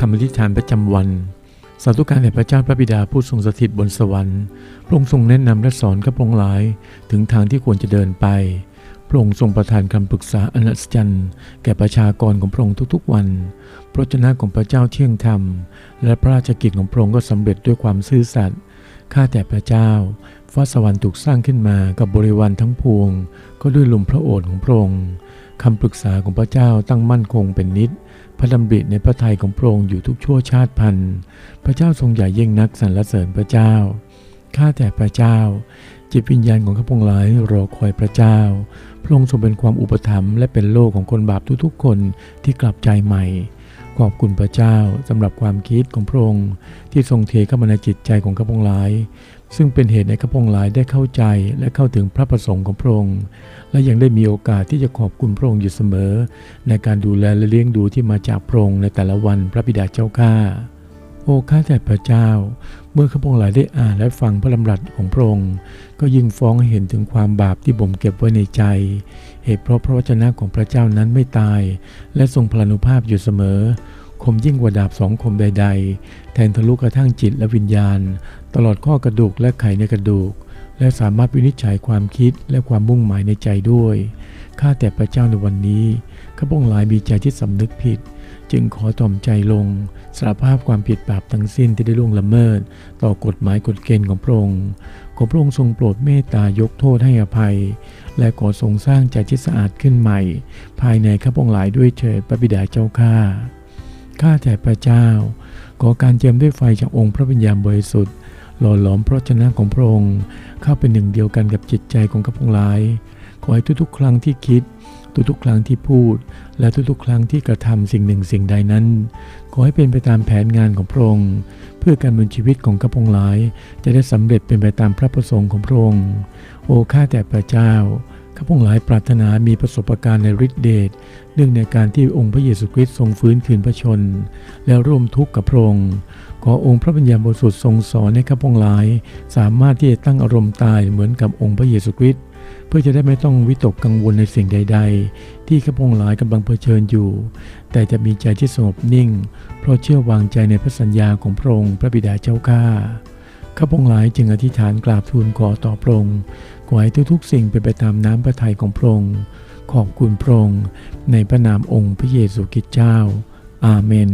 คำอธิษฐานประจำวันสาธุการแด่พระเจ้าพระบิดาผู้ทรงสถิตบนสวรรค์ พระองค์ทรงแนะนำและสอนข้าพระองค์หลายถึงทางที่ควรจะเดินไป พระองค์ทรงประทานคำปรึกษาอนัศจรรย์แก่ประชากรของพระองค์ทุกๆวัน พระเจ้าของพระเจ้าเที่ยงธรรม และพระราชกิจของพระองค์ก็สำเร็จด้วยความซื่อสัตย์ ข้าแต่พระเจ้า ฟ้าสวรรค์ถูกสร้างขึ้นมากับบริวารทั้งพวง ก็ด้วยลมพระโอษฐ์ของพระองค์คำปรึกษาของพระเจ้าตั้งมั่นคงเป็นนิจ พระดำริในพระทัยของพระองค์อยู่ทุกชั่วชาติพันธุ์พระเจ้าทรงใหญ่ยิ่งนักสรรเสริญพระเจ้า ข้าแต่พระเจ้า จิตวิญญาณของข้าพงหลายรอคอยพระเจ้า พระองค์ทรงเป็นความอุปถัมภ์และเป็นโลกของคนบาปทุกๆ คนที่กลับใจใหม่ ขอบคุณพระเจ้าสำหรับความคิดของพระองค์ที่ทรงเทเข้ามาในจิตใจของข้าพงหลาย ซึ่งเป็นเหตุในข้าพงหลายได้เข้าใจและเข้าถึงพระประสงค์ของพระองค์ และยังได้มีโอกาสที่จะขอบคุณพระองค์อยู่เสมอ ในการดูแลและเลี้ยงดูที่มาจากพระองค์ในแต่ละวันพระบิดาเจ้าข้าโอ้ข้าแต่พระเจ้า เมื่อข้าพงหลายได้อ่านและฟังพระดำรัสของพระองค์ ก็ยิ่งฟ้องเห็นถึงความบาปที่บ่มเก็บไว้ในใจ เหตุเพราะพระวจนะของพระเจ้านั้นไม่ตาย และทรงพลานุภาพอยู่เสมอ มยิ่งกว่าดาบสองคมใด ๆ แทงทะลุกระทั่งจิตและวิญญาณ ตลอดข้อกระดูกและไขในกระดูก และสามารถวินิจฉัยความคิดและความมุ่งหมายในใจด้วย ข้าแต่พระเจ้าในวันนี้ข้าพงหลายมีใจที่สำนึกผิด จึงขอถ่อมใจลงสารภาพความผิดบาปทั้งสิ้นที่ได้ล่วงละเมิด ต่อกฎหมายกฎเกณฑ์ของพระองค์ขอพระองค์ทรงโปรดเมตตายกโทษให้อภัย และขอทรงสร้างใจที่สะอาดขึ้นใหม่ ภายในข้าพงหลายด้วยเถิดพระบิดาเจ้าข้า ข้าแต่พระเจ้า ขอการเจิมด้วยไฟจากองค์พระวิญญาณบริสุทธิ์ หล่อหลอมพระชนะของพระองค์ เข้าเป็นหนึ่งเดียวกันกับจิตใจของข้าพงหลาย ขอให้ทุกๆ ครั้งที่คิด ทุกๆ ครั้งที่พูด และทุกๆ ครั้งที่กระทำสิ่งหนึ่งสิ่งใดนั้น ขอให้เป็นไปตามแผนงานของพระองค์ เพื่อการดำเนินชีวิตของข้าพงหลาย จะได้สำเร็จเป็นไปตามพระประสงค์ของพระองค์ โอ้ข้าแต่พระเจ้า ข้าพงหลายปรารถนามีประสบการณ์ในฤทธิเดชเนื่องในการที่องค์พระเยซูคริสต์ทรงฟื้นคืนพระชน และร่วมทุกข์กับพระองค์ขอองค์พระปัญญาบริสุทธิ์ทรงสอนให้ข้าพงหลาย สามารถที่จะตั้งอารมณ์ตายเหมือนกับองค์พระเยซูคริสต์เพื่อจะได้ไม่ต้องวิตกกังวลในสิ่งใด ๆ ที่ข้าพงหลายกำลังเผชิญอยู่ แต่จะมีใจที่สงบนิ่ง เพราะเชื่อวางใจในพระสัญญาของพระองค์พระบิดาเจ้าข้า ข้าพงหลายจึงอธิษฐานกราบทูลขอต่อพระองค์ขอให้ทุกๆสิ่งเป็นไปตามน้ำพระทัยของพระองค์ขอบคุณพระองค์ในพระนามองค์พระเยซูคริสต์เจ้า อาเมน